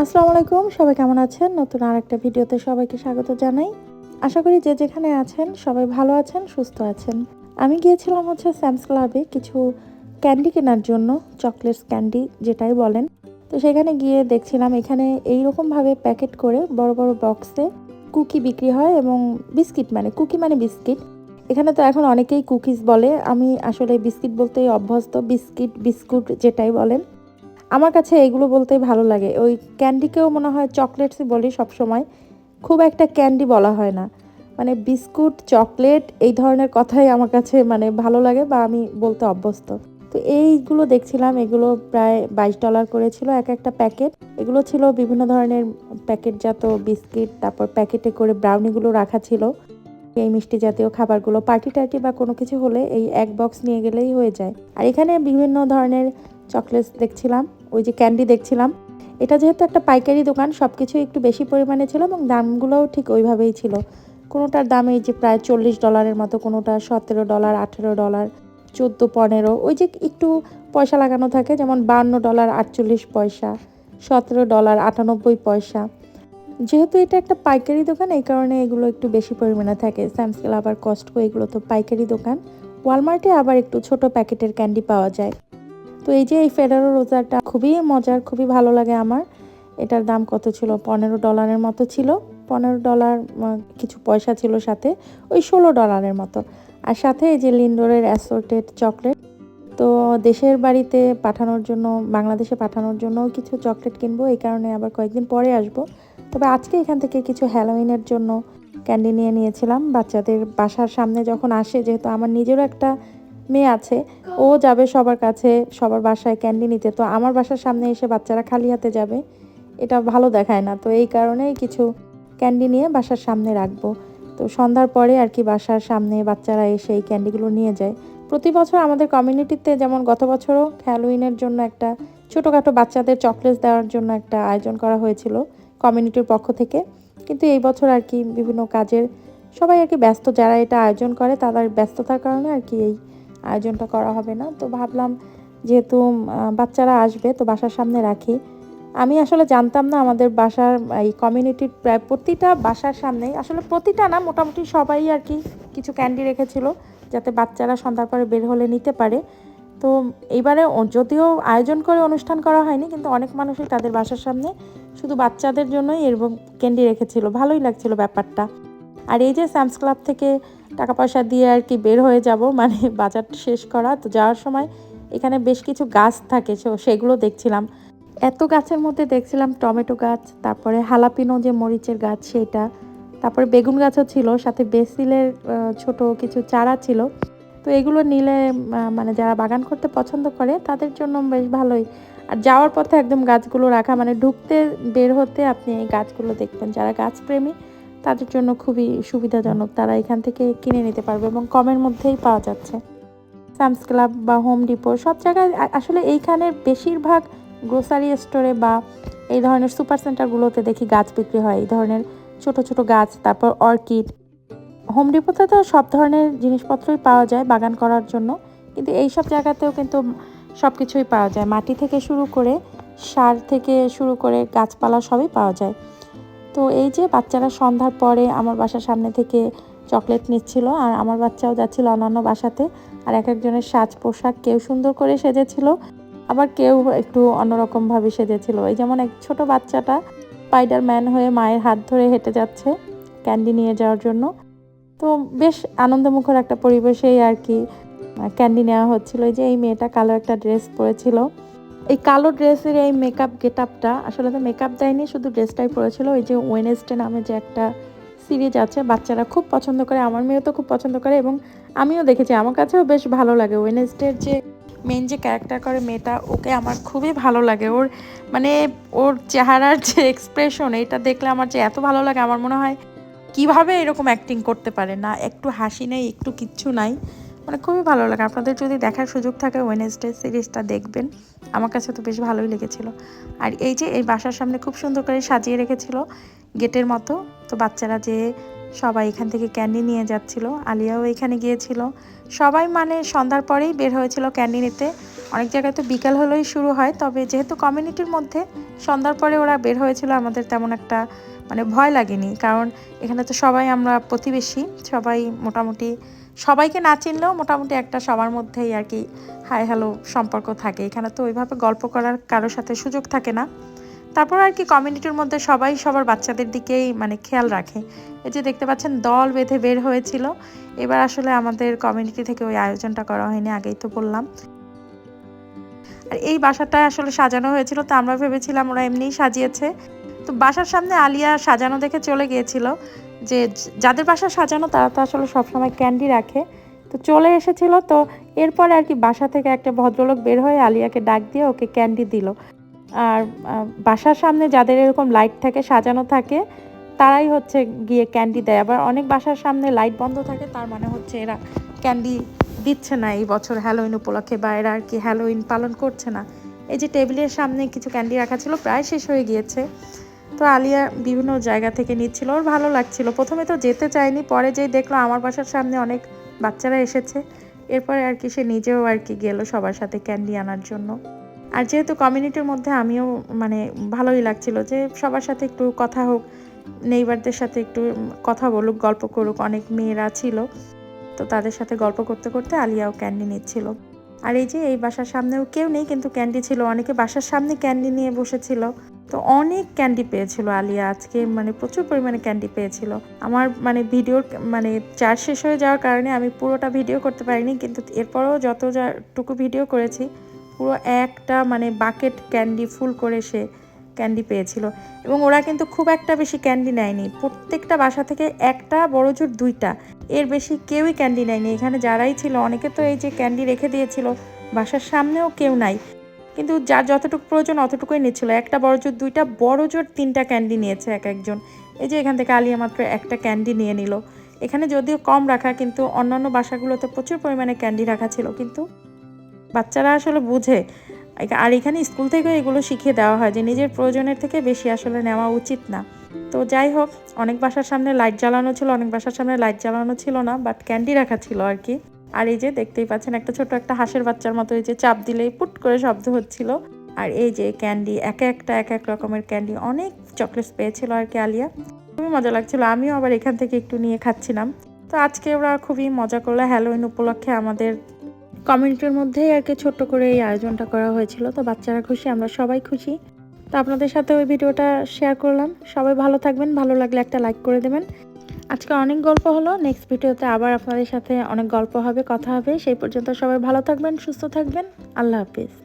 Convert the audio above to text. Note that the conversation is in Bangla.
আসসালামু আলাইকুম, সবাই কেমন আছেন? নতুন আর একটা ভিডিওতে সবাইকে স্বাগত জানাই। আশা করি যে যেখানে আছেন, সবাই ভালো আছেন, সুস্থ আছেন। আমি গিয়েছিলাম হচ্ছে স্যামস ক্লাবে কিছু ক্যান্ডি কেনার জন্য, চকলেটস ক্যান্ডি যেটাই বলেন। তো সেখানে গিয়ে দেখছিলাম এখানে এই রকমভাবে প্যাকেট করে বড় বড় বক্সে কুকি বিক্রি হয় এবং বিস্কিট মানে কুকি মানে বিস্কিট। এখানে তো এখন অনেকেই কুকিজ বলে। আমি আসলে বিস্কিট বলতেই অভ্যস্ত, বিস্কিট, বিস্কুট যেটাই বলেন। আমার কাছে এগুলো বলতেই ভালো লাগে। ওই ক্যান্ডিকেও মনে হয় চকলেটসই বলি সবসময়। খুব একটা ক্যান্ডি বলা হয় না। মানে বিস্কুট চকলেট এই ধরনের কথাই আমার কাছে মানে ভালো লাগে বা আমি বলতে অভ্যস্ত। তো এইগুলো দেখছিলাম, এগুলো প্রায় বাইশ ডলার করেছিল এক একটা প্যাকেট এগুলো ছিল বিভিন্ন ধরনের প্যাকেটজাত বিস্কিট, তারপর প্যাকেটে করে ব্রাউনিগুলো রাখা ছিল। এই মিষ্টি জাতীয় খাবারগুলো পার্টি টার্টি বা কোনো কিছু হলে এই এক বক্স নিয়ে গেলেই হয়ে যায়। আর এখানে বিভিন্ন ধরনের চকলেটস দেখছিলাম। ওই যে ক্যান্ডি দেখছিলাম, এটা যেহেতু একটা পাইকারি দোকান সব কিছু একটু বেশি পরিমাণে ছিল এবং দামগুলোও ঠিক ওইভাবেই ছিল। কোনোটার দাম এই যে প্রায় চল্লিশ ডলারের মতো, কোনোটা সতেরো ডলার, আঠেরো ডলার, চোদ্দ পনেরো, ওই যে একটু পয়সা লাগানো থাকে, যেমন বান্ন ডলার আটচল্লিশ পয়সা, সতেরো ডলার আটানব্বই পয়সা। যেহেতু এটা একটা পাইকারি দোকান, এই কারণে এগুলো একটু বেশি পরিমাণে থাকে। স্যামস্কেল আবার কস্টকো এগুলো তো পাইকারি দোকান। ওয়ালমার্টে আবার একটু ছোট প্যাকেটের ক্যান্ডি পাওয়া যায়। তো এই যে এই ফেডারো রোজারটা খুবই মজার, খুবই ভালো লাগে আমার। এটার দাম কত ছিল? পনেরো ডলারের মতো ছিল। পনেরো ডলার কিছু পয়সা ছিল সাথে। ওই ষোলো ডলারের মতো। আর সাথে এই যে লিন্ডোরের অ্যাসোর্টেড চকলেট। তো দেশের বাড়িতে পাঠানোর জন্য, বাংলাদেশে পাঠানোর জন্য কিছু চকলেট কিনবো। এই কারণে আবার কয়েকদিন পরে আসব। তবে আজকে এখান থেকে কিছু হ্যালোইনের জন্য ক্যান্ডি নিয়ে নিয়েছিলাম। বাচ্চাদের বাসার সামনে যখন আসে, যেহেতু আমার নিজেরও একটা মেয়ে আছে, ও যাবে সবার কাছে, সবার বাসায় ক্যান্ডি নিতে। তো আমার বাসার সামনে এসে বাচ্চারা খালি হাতে যাবে, এটা ভালো দেখায় না। তো এই কারণেই কিছু ক্যান্ডি নিয়ে বাসার সামনে রাখব। তো সন্ধ্যার পরে আর কি বাসার সামনে বাচ্চারা এসে এই ক্যান্ডিগুলো নিয়ে যায়। প্রতি বছর আমাদের কমিউনিটিতে যেমন গত বছরও হ্যালোইনের জন্য একটা ছোটোখাটো বাচ্চাদের চকলেট দেওয়ার জন্য একটা আয়োজন করা হয়েছিল কমিউনিটির পক্ষ থেকে। কিন্তু এই বছর আর কি বিভিন্ন কাজের সবাই আর কি ব্যস্ত, যারা এটা আয়োজন করে তাদের ব্যস্ততার কারণে আর কি এই আয়োজনটা করা হবে না। তো ভাবলাম যেহেতু বাচ্চারা আসবে, তো বাসার সামনে রাখি। আমি আসলে জানতাম না আমাদের বাসার, এই কমিউনিটির প্রায় প্রতিটা বাসার সামনে আসলে প্রতিটা না, মোটামুটি সবাই আর কি কিছু ক্যান্ডি রেখেছিল, যাতে বাচ্চারা সন্ধ্যার পরে বের হলে নিতে পারে। তো এইবারে যদিও আয়োজন করে অনুষ্ঠান করা হয়নি, কিন্তু অনেক মানুষই তাদের বাসার সামনে শুধু বাচ্চাদের জন্যই এরকম ক্যান্ডি রেখেছিল। ভালোই লাগছিল ব্যাপারটা। আর এই যে স্যামস ক্লাব থেকে টাকা পয়সা দিয়ে আর কি বের হয়ে যাব মানে বাজার শেষ করা। তো যাওয়ার সময় এখানে বেশ কিছু গাছ থাকে সেগুলো দেখছিলাম। এত গাছের মধ্যে দেখছিলাম টমেটো গাছ, তারপরে হালাপিনো যে মরিচের গাছ, সেটা। তারপরে বেগুন গাছও ছিল, সাথে বেসিলের ছোট কিছু চারা ছিল। তো এগুলো নিলে মানে যারা বাগান করতে পছন্দ করে, তাদের জন্য বেশ ভালোই। আর যাওয়ার পথে একদম গাছগুলো রাখা মানে ঢুকতে বের হতে আপনি এই গাছগুলো দেখবেন। যারা গাছপ্রেমী তাদের জন্য খুবই সুবিধাজনক। তারা এখান থেকে কিনে নিতে পারবে এবং কমের মধ্যেই পাওয়া যাচ্ছে। স্যামস ক্লাব বা হোম ডিপো সব জায়গায় আসলে এইখানের বেশিরভাগ গ্রোসারি স্টোরে বা এই ধরনের সুপার সেন্টারগুলোতে দেখি গাছ বিক্রি হয়। এই ধরনের ছোট ছোট গাছ, তারপর অর্কিড হোম ডিপোতে তো সব ধরনের জিনিসপত্রই পাওয়া যায় বাগান করার জন্য। কিন্তু এই সব জায়গাতেও কিন্তু সব কিছুই পাওয়া যায়। মাটি থেকে শুরু করে সার থেকে শুরু করে গাছপালা সবই পাওয়া যায়। তো এই যে বাচ্চারা সন্ধ্যার পরে আমার বাসার সামনে থেকে চকলেট নিচ্ছিল আর আমার বাচ্চাও যাচ্ছিল অন্যান্য বাসাতে আর এক একজনের সাজ পোশাক কেউ সুন্দর করে সেজেছিল, আবার কেউ একটু অন্যরকমভাবে সেজেছিল। এই যেমন এক ছোট বাচ্চাটা স্পাইডার ম্যান হয়ে মায়ের হাত ধরে হেঁটে যাচ্ছে ক্যান্ডি নিয়ে যাওয়ার জন্য। তো বেশ আনন্দমুখর একটা পরিবেশেই আর কি ক্যান্ডি নেওয়া হচ্ছিল। এই যে এই মেয়েটা কালো একটা ড্রেস পরেছিল। এই কালো ড্রেসের এই মেকআপ গেট আপটা আসলে তো মেকআপ দেয়নি, শুধু ড্রেসটাই পরেছিল। ওই যে ওয়েনেসডে নামে যে একটা সিরিজ আছে, বাচ্চারা খুব পছন্দ করে, আমার মেয়েও তো খুব পছন্দ করে এবং আমিও দেখেছি। আমার কাছেও বেশ ভালো লাগে। ওয়েনেসডের যে মেন যে ক্যারেক্টার করে মেয়েটা, ওকে আমার খুবই ভালো লাগে। ওর মানে ওর চেহারার যে এক্সপ্রেশন এটা দেখলে আমার যে এত ভালো লাগে, আমার মনে হয় কীভাবে এরকম অ্যাক্টিং করতে পারে না? একটু হাসি নেই, একটু কিচ্ছু নাই। মানে খুবই ভালো লাগে। আপনাদের যদি দেখার সুযোগ থাকে ওয়েনেসডে সিরিজটা দেখবেন। আমার কাছে তো বেশ ভালোই লেগেছিল। আর এই যে, এই বাসার সামনে খুব সুন্দর করে সাজিয়ে রেখেছিল গেটের মতো। তো বাচ্চারা যে, সবাই এখান থেকে ক্যান্ডি নিয়ে যাচ্ছিল। আলিয়াও এখানে গিয়েছিল। সবাই মানে সন্ধ্যার পরেই বের হয়েছিল ক্যান্ডি নিতে। অনেক জায়গায় তো বিকাল হলেই শুরু হয়। তবে যেহেতু কমিউনিটির মধ্যে সন্ধ্যার পরে ওরা বের হয়েছিল, আমাদের তেমন একটা মানে ভয় লাগেনি। কারণ এখানে তো সবাই আমরা প্রতিবেশী। সবাই মোটামুটি সবাইকে না চিনলেও মোটামুটি একটা সবার মধ্যেই আর কি হাই হ্যালো সম্পর্ক থাকে। এখানে তো ওইভাবে গল্প করার কারোর সাথে সুযোগ থাকে না। তারপর আর কি কমিউনিটির মধ্যে সবাই সবার বাচ্চাদের দিকেই মানে খেয়াল রাখে। এই যে দেখতে পাচ্ছেন দল বেঁধে বের হয়েছিল। এবার আসলে আমাদের কমিউনিটি থেকে ওই আয়োজনটা করা হয়নি, আগেই তো বললাম। আর এই বাসাটা আসলে সাজানো হয়েছিল, তো আমরা ভেবেছিলাম ওরা এমনিই সাজিয়েছে। তো বাসার সামনে আলিয়া সাজানো দেখে চলে গিয়েছিল। যে যাদের বাসা সাজানো, তারা তো আসলে সবসময় ক্যান্ডি রাখে। তো চলে এসেছিল, তো এরপরে আর কি বাসা থেকে একটা ভদ্রলোক বের হয়ে আলিয়াকে ডাক দিয়ে ওকে ক্যান্ডি দিল। আর বাসার সামনে যাদের এরকম লাইট থাকে, সাজানো থাকে, তারাই হচ্ছে গিয়ে ক্যান্ডি দেয়। আবার অনেক বাসার সামনে লাইট বন্ধ থাকে, তার মানে হচ্ছে এরা ক্যান্ডি দিচ্ছে না এই বছর হ্যালোইন উপলক্ষে, বা এরা আর কি হ্যালোইন পালন করছে না। এই যে টেবিলের সামনে কিছু ক্যান্ডি রাখা ছিল, প্রায় শেষ হয়ে গিয়েছে। তো আলিয়া বিভিন্ন জায়গা থেকে নিচ্ছিল। ওর ভালো লাগছিল। প্রথমে তো যেতে চায়নি, পরে যেই দেখল আমার বাসার সামনে অনেক বাচ্চারা এসেছে। এরপরে আর কি সে নিজেও আর কি গেল সবার সাথে ক্যান্ডি আনার জন্য। আর যেহেতু কমিউনিটির মধ্যে আমিও মানে ভালোই লাগছিল যে সবার সাথে একটু কথা হোক, নেইবারদের সাথে একটু কথা বলুক, গল্প করুক। অনেক মেয়েরা ছিল। তো তাদের সাথে গল্প করতে করতে আলিয়াও ক্যান্ডি নিচ্ছিল। আর এই যে এই বাসার সামনেও কেউ নেই, কিন্তু ক্যান্ডি ছিল। অনেকে বাসার সামনে ক্যান্ডি নিয়ে বসেছিল। তো অনেক ক্যান্ডি পেয়েছিল আলিয়া আজকে মানে প্রচুর পরিমাণে ক্যান্ডি পেয়েছিল। আমার মানে ভিডিওর মানে চার্জ শেষ হয়ে যাওয়ার কারণে আমি পুরোটা ভিডিও করতে পারিনি, কিন্তু এরপরেও যত যাটুকু ভিডিও করেছি, পুরো একটা মানে বাকেট ক্যান্ডি ফুল করে সে ক্যান্ডি পেয়েছিল। এবং ওরা কিন্তু খুব একটা বেশি ক্যান্ডি নেয়নি, প্রত্যেকটা বাসা থেকে একটা, বড় জোর দুইটা। এর বেশি কেউই ক্যান্ডি নেয়নি। এখানে যারাই ছিল, অনেকে তো এই যে ক্যান্ডি রেখে দিয়েছিল, বাসার সামনেও কেউ নাই। কিন্তু যার যতটুকু প্রয়োজন অতটুকুই নিচ্ছিল। একটা বড় জোর, দুইটা বড় জোর, তিনটা ক্যান্ডি নিয়েছে এক একজন। এই যে এখান থেকে আলিয়া মাত্র একটা ক্যান্ডি নিয়ে নিল। এখানে যদিও কম রাখা, কিন্তু অন্যান্য বাসাগুলোতে প্রচুর পরিমাণে ক্যান্ডি রাখা ছিল, কিন্তু বাচ্চারা আসলে বুঝে। আর এখানে স্কুল থেকে এগুলো শিখিয়ে দেওয়া হয় যে নিজের প্রয়োজনের থেকে বেশি আসলে নেওয়া উচিত না। তো যাই হোক, অনেক বাসার সামনে লাইট জ্বালানো ছিল, অনেক বাসার সামনে লাইট জ্বালানো ছিল না বাট ক্যান্ডি রাখা ছিল আর কি। আর এই যে দেখতেই পাচ্ছেন, একটা ছোট একটা হাঁসের বাচ্চার মতো এই যে চাপ দিলেই পুট করে শব্দ হচ্ছিল। আর এই যে ক্যান্ডি, এক একটা, এক এক রকমের ক্যান্ডি, অনেক চকলেটস পেয়েছিল আর কি আলিয়া। খুবই মজা লাগছিল, আমিও আবার এখান থেকে একটু নিয়ে খাচ্ছিলাম। তো আজকে ওরা খুবই মজা করল হ্যালোইন উপলক্ষে আমাদের কমিউনিটির মধ্যেই আর কি ছোট্ট করে এই আয়োজনটা করা হয়েছিল। তো বাচ্চারা খুশি, আমরা সবাই খুশি। তো আপনাদের সাথে ওই ভিডিওটা শেয়ার করলাম। সবাই ভালো থাকবেন, ভালো লাগলে একটা লাইক করে দেবেন। আজকে অনেক গল্প হলো। নেক্সট ভিডিওতে আবার আপনাদের সাথে অনেক গল্প হবে, কথা হবে। সেই পর্যন্ত সবাই ভালো থাকবেন, সুস্থ থাকবেন। আল্লাহ হাফিজ।